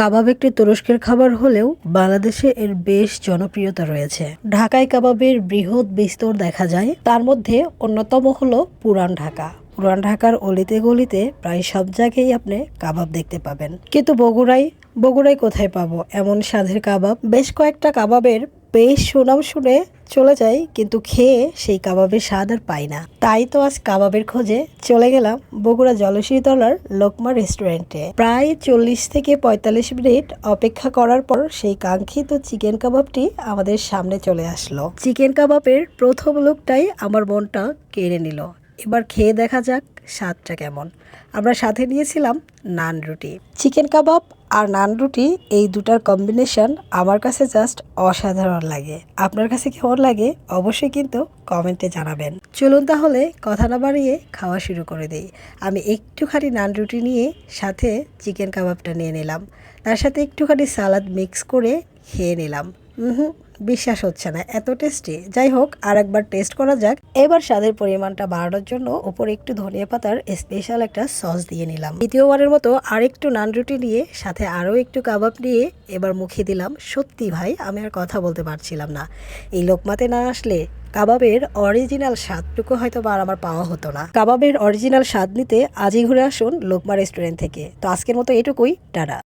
কাবাব একটি তুরস্কের খাবার হলেও বাংলাদেশে এর বেশ জনপ্রিয়তা রয়েছে। ঢাকায় কাবাবের বৃহৎ বিস্তর দেখা যায়। তার মধ্যে অন্যতম হলো পুরান ঢাকা। পুরান ঢাকার অলিতে গলিতে প্রায় সব জায়গায় আপনি কাবাব দেখতে পাবেন। কিন্তু বগুড়ায় বগুড়ায় কোথায় পাবো? এমন স্বাদের কাবাব? বেশ কয়েকটা কাবাবের বেশ সুনাম শুনে চলে যাই, কিন্তু খেয়ে সেই কাবাবের স্বাদ আর পাই না। তাই তো আজ কাবাবের খোঁজে চলে গেলাম বগুড়া জলশীতলার লোকমা রেস্টুরেন্টে। প্রায় চল্লিশ থেকে পঁয়তাল্লিশ মিনিট অপেক্ষা করার পর সেই কাঙ্ক্ষিত চিকেন কাবাবটি আমাদের সামনে চলে আসলো। চিকেন কাবাবের প্রথম লোকটাই আমার মনটা কেড়ে নিল। এবার খেয়ে দেখা যাক স্বাদটা কেমন। আমরা সাথে নিয়েছিলাম নান রুটি। চিকেন কাবাব আর নান রুটি এই দুটার কম্বিনেশন আমার কাছে জাস্ট অসাধারণ লাগে। আপনার কাছে কেমন লাগে অবশ্যই কিন্তু কমেন্টে জানাবেন। চলুন তাহলে কথা না বাড়িয়ে খাওয়া শুরু করে দিই। আমি একটুখানি নান রুটি নিয়ে সাথে চিকেন কাবাবটা নিয়ে নিলাম। তার সাথে একটুখানি সালাদ মিক্স করে খেয়ে নিলাম। হুম বিশ্বাস হচ্ছে না, এত টেস্টি যাই হোক আর একবার টেস্ট করা যাক। এবার স্বাদের পরিমাণটা বাড়ানোর জন্য উপরে একটু ধনিয়া পাতার স্পেশাল একটা সস দিয়ে নিলাম। দ্বিতীয়বারের মতো আর একটু নান রুটি নিয়ে সাথে আরও একটু কাবাব নিয়ে এবার মুখে দিলাম, সত্যি ভাই, আমি আর কথা বলতে পারছিলাম না। এই লোকমাতে না আসলে কাবাবের অরিজিনাল স্বাদটুকু হয়তো আর আমার পাওয়া হতো না। কাবাবের অরিজিনাল স্বাদ নিতে আজই ঘুরে আসুন লোকমা রেস্টুরেন্ট থেকে। তো আজকের মতো এটুকুই, টাটা।